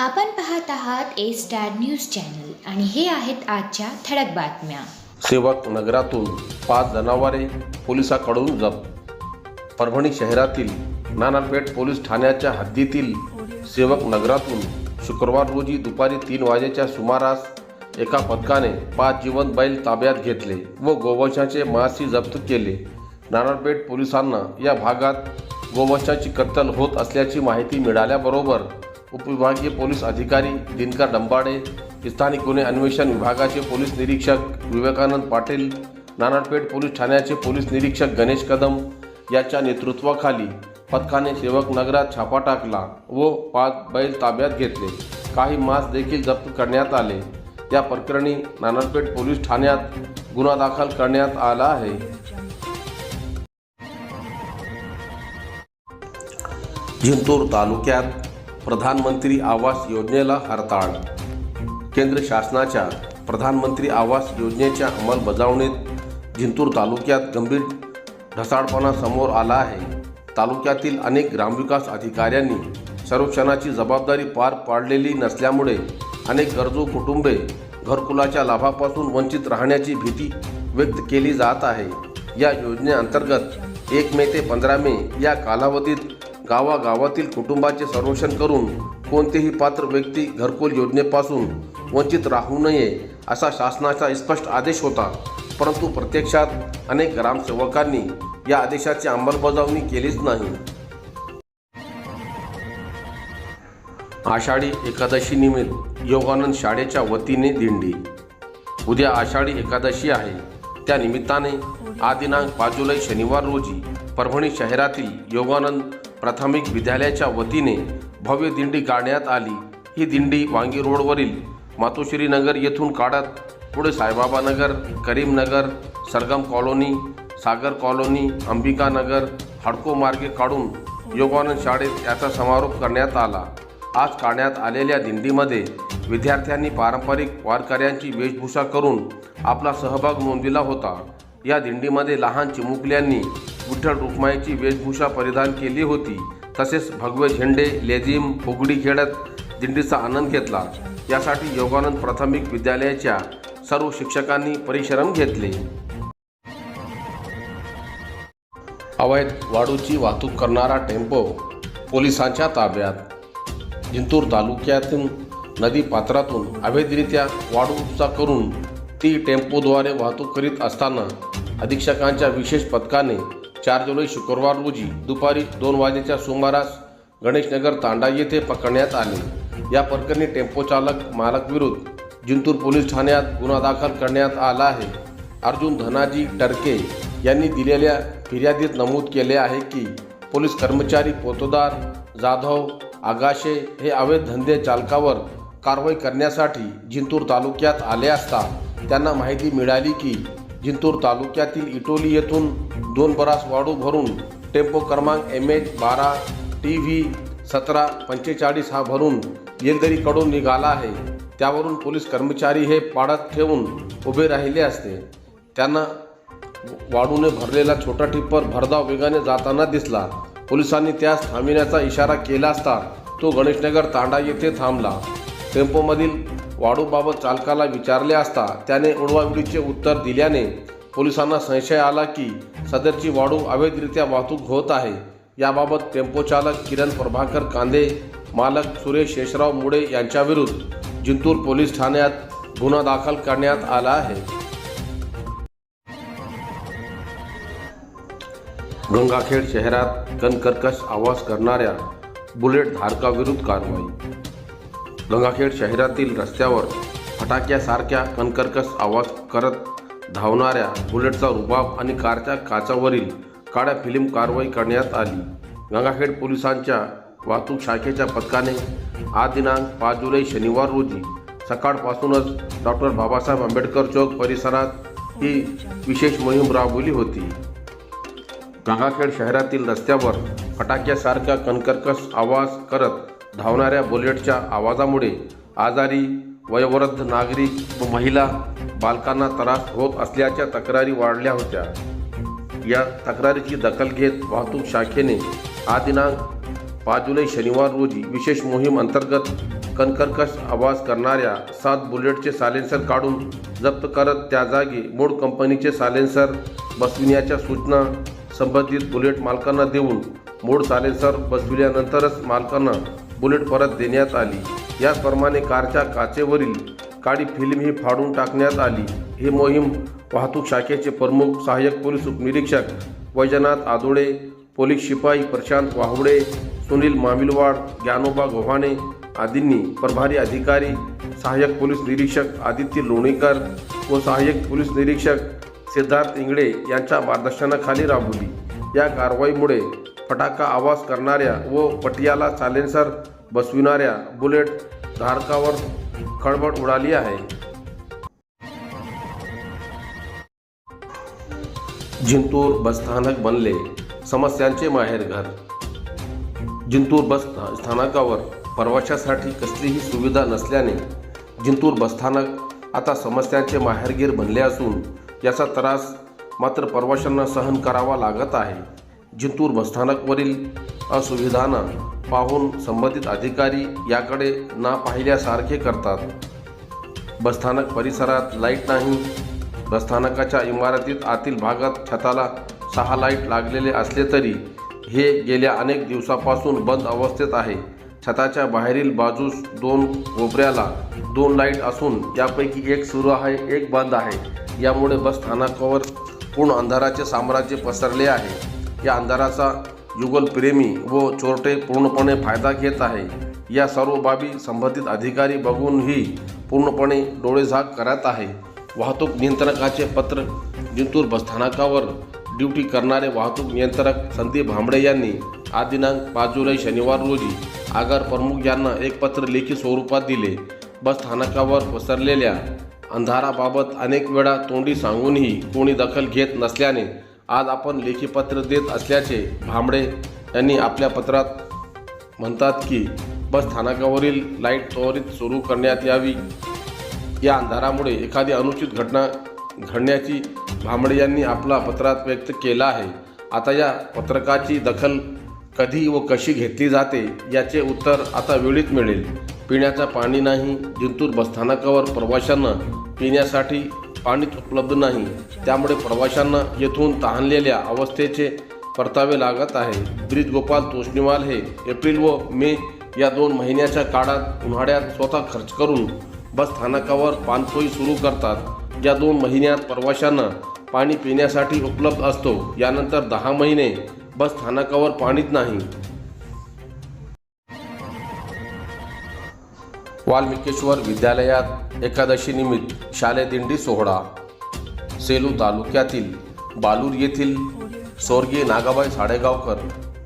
आपण पाहत आहात ए स्टार न्यूज चॅनल आणि हे आहेत आजच्या ठळक बातम्या. सेवक नगरातून पाच जनावरे पोलिसाकडून जप्त. परभणी शहरातील नानापेठ पोलीस ठाण्याच्या हद्दीतील सेवक नगरातून शुक्रवार रोजी दुपारी तीन वाजेच्या सुमारास एका पथकाने पाच जिवंत बैल ताब्यात घेतले व गोवंशाचे मासी जप्त केले. नानापेठ पोलिसांना या भागात गोवंशाची कत्तल होत असल्याची माहिती मिळाल्याबरोबर उपविभागीय पोलीस अधिकारी दिनकर डंबाडे स्थानिक गुन्हे अन्वेषण विभागाचे पोलीस निरीक्षक विवेकानंद पाटील नानाडपेठ पोलीस ठाण्याचे पोलीस निरीक्षक गणेश कदम याच्या नेतृत्वाखाली पथकाने सेवक नगरात छापा टाकला व पाच बैल ताब्यात घेतले. काही मांस देखील जप्त करण्यात आले. या प्रकरणी नानाडपेठ पोलीस ठाण्यात गुन्हा दाखल करण्यात आला आहे. जिंतूर तालुक्यात प्रधानमंत्री आवास योजनेला हरताळ. केंद्र शासनाच्या प्रधानमंत्री आवास योजनेच्या अंमलबजावणीत जिंतूर तालुक्यात गंभीर ढसाळपणा समोर आला आहे. तालुक्यातील अनेक ग्रामविकास अधिकाऱ्यांनी सर्वेक्षणाची जबाबदारी पार पाडलेली नसल्यामुळे अनेक गरजू कुटुंबे घरकुलाच्या लाभापासून वंचित राहण्याची भीती व्यक्त केली जात आहे. या योजनेअंतर्गत एक मे ते पंधरा मे या कालावधीत गावागावातील कुटुंबाचे सर्वेक्षण करून कोणतेही पात्र व्यक्ती घरकुल योजनेपासून वंचित राहू नये असा शासनाचा स्पष्ट आदेश होता. परंतु प्रत्यक्षात अनेक ग्रामसेवकांनी या आदेशाची अंमलबजावणी केलीच नाही. आषाढी एकादशी निमित्त योगानंद शाळेच्या वतीने दिंडी. उद्या आषाढी एकादशी आहे. त्या निमित्ताने आदिनांक दिनांक पाच जुलै शनिवार रोजी परभणी शहरातील योगानंद प्राथमिक विद्यालयाच्या वतीने भव्य दिंडी काढण्यात आली. ही दिंडी वांगी रोडवरील मातोश्री नगर येथून काढत पुढे साईबाबा नगर करीमनगर सरगम कॉलोनी सागर कॉलोनी अंबिका नगर हडको मार्गे काढून योगानंद शाळेत याचा समारोप करण्यात आला. आज काढण्यात आलेल्या दिंडीमध्ये विद्यार्थ्यांनी पारंपरिक वारकऱ्यांची वेशभूषा करून आपला सहभाग नोंदविला होता. या दिंडीमध्ये लहान चिमुकल्यांनी विठ्ठल रुक्माईची वेशभूषा परिधान केली होती. तसेच भगवे झेंडे लेझिम फुगडी खेळत दिंडीचा आनंद घेतला. यासाठी योगानंद प्राथमिक विद्यालयाच्या सर्व शिक्षकांनी परिश्रम घेतले. अवैध वाळूची वाहतूक करणारा टेम्पो पोलिसांच्या ताब्यात. जिंतूर तालुक्यातून नदी पात्रातून अवैधरित्या वाळू करून ती टेम्पोद्वारे वाहतूक करीत असताना अधीक्षकांच्या विशेष पथकाने चार जुलै शुक्रवार रोजी दुपारी दोन वाजेच्या सुमारास गणेशनगर तांडा येथे पकडण्यात आले. या प्रकरणी टेम्पो चालक मालक विरुद्ध जिंतूर पोलीस ठाण्यात गुन्हा दाखल करण्यात आला आहे. अर्जुन धनाजी टर्के यांनी दिलेल्या फिर्यादीत नमूद केले आहे की पोलीस कर्मचारी पोतदार जाधव आगाशे हे अवैध धंदे चालकावर कारवाई करण्यासाठी जिंतूर तालुक्यात आले असता त्यांना माहिती मिळाली की जिंतूर तालुक्यातील इटोली येथून दोन बरास वाढू भरून टेम्पो क्रमांक एम एच बारा टी व्ही सतरा पंचेचाळीस हा भरून येलदरीकडून निघाला आहे. त्यावरून पोलीस कर्मचारी हे पाडत ठेवून उभे राहिले असते. त्यांना वाढूने भरलेला छोटा टिप्पर भरधाव वेगाने जाताना दिसला. पोलिसांनी त्यास थांबविण्याचा इशारा केला असता तो गणेशनगर तांडा येथे थांबला. टेम्पोमधील वाढूबाबत चालकाला विचारले असता त्याने उडवाविडीचे उत्तर दिल्याने पोलिसांना संशय आला की सदरची वाढू अवैधरित्या वाहतूक होत आहे. याबाबत टेम्पो चालक किरण प्रभाकर कांदे मालक सुरेश शेषराव मुळे यांच्याविरुद्ध जिंतूर पोलीस ठाण्यात गुन्हा दाखल करण्यात आला आहे. गंगाखेड शहरात कणकर्कश आवाज करणाऱ्या बुलेट धारकाविरुद्ध कारवाई गंगाखेड शहरातील रस्त्यावर फटाक्यासारख्या कणकर्कस आवाज करत धावणाऱ्या बुलेटचा रुबाब आणि कारच्या काचावरील काळ्या फिल्म कारवाई करण्यात आली. गंगाखेड पोलिसांच्या वाहतूक शाखेच्या पथकाने आज दिनांक पाच जुलै शनिवार रोजी सकाळपासूनच डॉक्टर बाबासाहेब आंबेडकर चौक परिसरात ही विशेष मोहीम राबवली होती. गंगाखेड शहरातील रस्त्यावर फटाक्यासारखा कणकर्कस आवाज करत धावणाऱ्या बुलेटच्या आवाजामुळे आजारी वयोवृद्ध नागरिक व महिला बालकांना त्रास होत असल्याच्या तक्रारी वाढल्या होत्या. या तक्रारीची दखल घेत वाहतूक शाखेने आज दिनांक पाच जुलै शनिवार रोजी विशेष मोहीम अंतर्गत कणकर्कश आवाज करणाऱ्या सात बुलेटचे सायलेन्सर काढून जप्त करत त्या जागी मूळ कंपनीचे सायलेन्सर बसविण्याच्या सूचना संबंधित बुलेट मालकांना देऊन मूळ सायलेन्सर बसविल्यानंतरच मालकांना बुलेट परत देण्यात आली. याचप्रमाणे कारच्या काचेवरील काळी फिल्म ही फाडून टाकण्यात आली. ही मोहीम वाहतूक शाखेचे प्रमुख सहाय्यक पोलीस उपनिरीक्षक वैजनाथ आदोळे पोलीस शिपाई प्रशांत वाहुडे सुनील मामिलवाड ज्ञानोबा गोव्हाणे आदींनी प्रभारी अधिकारी सहाय्यक पोलीस निरीक्षक आदित्य लोणीकर व सहाय्यक पोलीस निरीक्षक सिद्धार्थ इंगळे यांच्या मार्गदर्शनाखाली राबवली. या कारवाईमुळे फटाका आवाज करणाऱ्या व पटियाला सायलेन्सर बसविणाऱ्या बुलेट धारकावर खळबळ उडाली आहे. जिंतूर बसस्थानक बनले समस्यांचे माहेरघर जिंतूर बस स्थानकावर प्रवाशासाठी कसलीही सुविधा नसल्याने जिंतूर बसस्थानक आता समस्यांचे माहेरगीर बनले असून याचा त्रास मात्र प्रवाशांना सहन करावा लागत आहे. जिंतूर बसस्थानकवरील असुविधांना पाहून संबंधित अधिकारी याकडे ना पाहिल्यासारखे करतात. बसस्थानक परिसरात लाइट नाही. बसस्थानकाच्या इमारतीत आतील भागात छताला सहा लाइट लागलेले असले तरी हे गेल्या अनेक दिवसापासून बंद अवस्थेत आहे. छताच्या बाहेरील बाजूस दोन कोपऱ्याला दोन लाइट असून त्यापैकी एक सुरू आहे एक बंद आहे. यामुळे बसस्थानकावर पूर्ण अंधाराचे साम्राज्य पसरले आहे. या अंधाराचा युगलप्रेमी व चोरटे पूर्णपणे फायदा घेत आहे. या सर्व बाबी संबंधित अधिकारी बघूनही पूर्णपणे डोळेझाक करत आहे. वाहतूक नियंत्रकाचे पत्र जिंतूर बसस्थानकावर ड्युटी करणारे वाहतूक नियंत्रक संदीप भांबडे यांनी आज दिनांक पाच जुलै शनिवार रोजी आगार प्रमुख यांना एक पत्र लेखी स्वरूपात दिले. बसस्थानकावर पसरलेल्या अंधाराबाबत अनेक वेळा तोंडी सांगूनही कोणी दखल घेत नसल्याने आज आपण लेखीपत्र देत असल्याचे भांबडे यांनी आपल्या पत्रात म्हणतात की बस स्थानकावरील लाइट त्वरित सुरू करण्यात यावी. या अंधारामुळे एखादी अनुचित घटना घडण्याची भांबडे यांनी आपला पत्रात व्यक्त केला आहे. आता या पत्रकाची दखल कधी व कशी घेतली जाते याचे उत्तर आता वेळीत मिळेल. पिण्याचं पाणी नाही जिंतूर बसस्थानकावर प्रवाशांना पिण्यासाठी पाणी उपलब्ध नाही. त्यामुळे प्रवाशांना येथून तहानलेल्या अवस्थेचे परतावे लागत आहे. ब्रिज गोपाल तोष्णीवाल हे एप्रिल व मे या दोन महिन्याच्या काळात उन्हाळ्यात स्वतः खर्च करून बस स्थानकावर पाणपोई सुरू करतात. या दोन महिन्यात प्रवाशांना पाणी पिण्यासाठी उपलब्ध असतो. यानंतर दहा महिने बस स्थानकावर पाणीच नाही. वाल्मिकेश्वर विद्यालयात एकादशी निमित्त शालेदिंडी सोहळा सेलू तालुक्यातील बालूर येथील स्वर्गीय नागाबाई साडेगावकर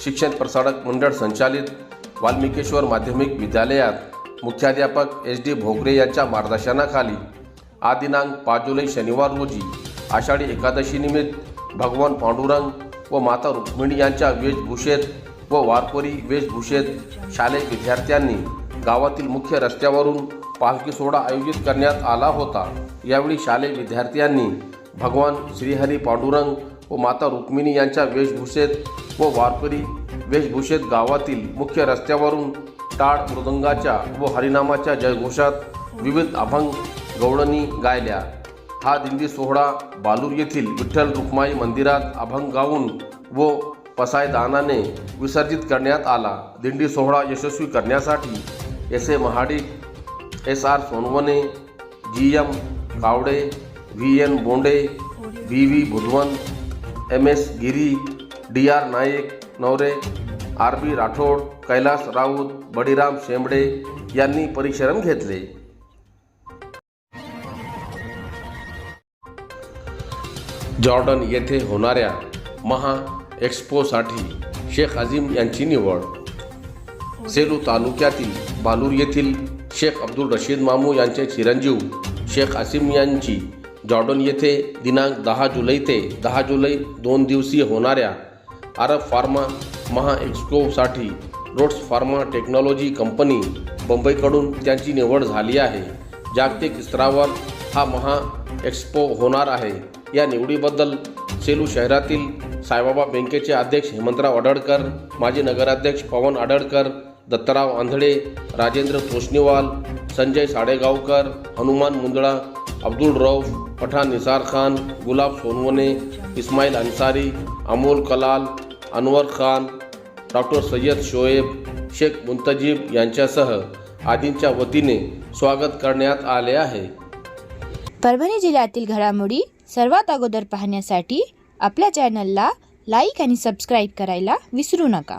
शिक्षण प्रसारक मंडळ संचालित वाल्मिकेश्वर माध्यमिक विद्यालयात मुख्याध्यापक एस डी भोगरे यांच्या मार्गदर्शनाखाली आदिनांक दिनांक पाच जुलै शनिवार रोजी आषाढी एकादशीनिमित्त भगवान पांडुरंग व माता रुक्मिणी यांच्या वेशभूषेत व वारकरी वेशभूषेत शालेय विद्यार्थ्यांनी गावातील मुख्य रस्त्यावरून पालखी सोहळा आयोजित करण्यात आला होता. यावेळी शालेय विद्यार्थ्यांनी भगवान श्रीहरी पांडुरंग व माता रुक्मिणी यांच्या वेशभूषेत व वारकरी वेशभूषेत गावातील मुख्य रस्त्यावरून टाळ मृदंगाच्या व हरिनामाच्या जयघोषात विविध अभंग गवळणी गायल्या. हा दिंडी सोहळा बालूर येथील विठ्ठल रुक्माई मंदिरात अभंग गाऊन व पसायदानाने विसर्जित करण्यात आला. दिंडी सोहळा यशस्वी करण्यासाठी S A Mahadik S R Sonawane G M Kawade V N Bonde V V Bhudhavan M S Giri D R Naik Navare R B Rathod Kailas Raut Badiram Shembade यांनी परिश्रम घेतले. जॉर्डन येथे होणाऱ्या महा एक्स्पोसाठी शेख अजीम यांची निवड. सेलू तालुक्यातील बालूर येथील शेख अब्दुल रशीद मामू यांचे चिरंजीव शेख असीम यांची जॉर्डन येथे दिनांक दहा जुलै ते दहा जुलै दोन दिवसीय होणाऱ्या अरब फार्मा महा एक्स्पोसाठी रोड्स फार्मा टेक्नॉलॉजी कंपनी मुंबईकडून त्यांची निवड झाली आहे. जागतिक स्तरावर हा महा एक्स्पो होणार आहे. या निवडीबद्दल सेलू शहरातील साईबाबा बँकेचे अध्यक्ष हेमंतराव आडळकर माजी नगराध्यक्ष पवन आडळकर दत्तराव आंधळे राजेंद्र तोष्णीवाल संजय साडेगावकर हनुमान मुंदळा अब्दुल रौफ पठाण निसार खान गुलाब सोनवणे इस्माईल अन्सारी अमोल कलाल अनवर खान डॉक्टर सय्यद शोएब शेख मुंतजीब यांच्यासह आदींच्या वतीने स्वागत करण्यात आले आहे. परभणी जिल्ह्यातील घडामोडी सर्वात अगोदर पाहण्यासाठी आपल्या चॅनलला लाईक आणि सबस्क्राईब करायला विसरू नका.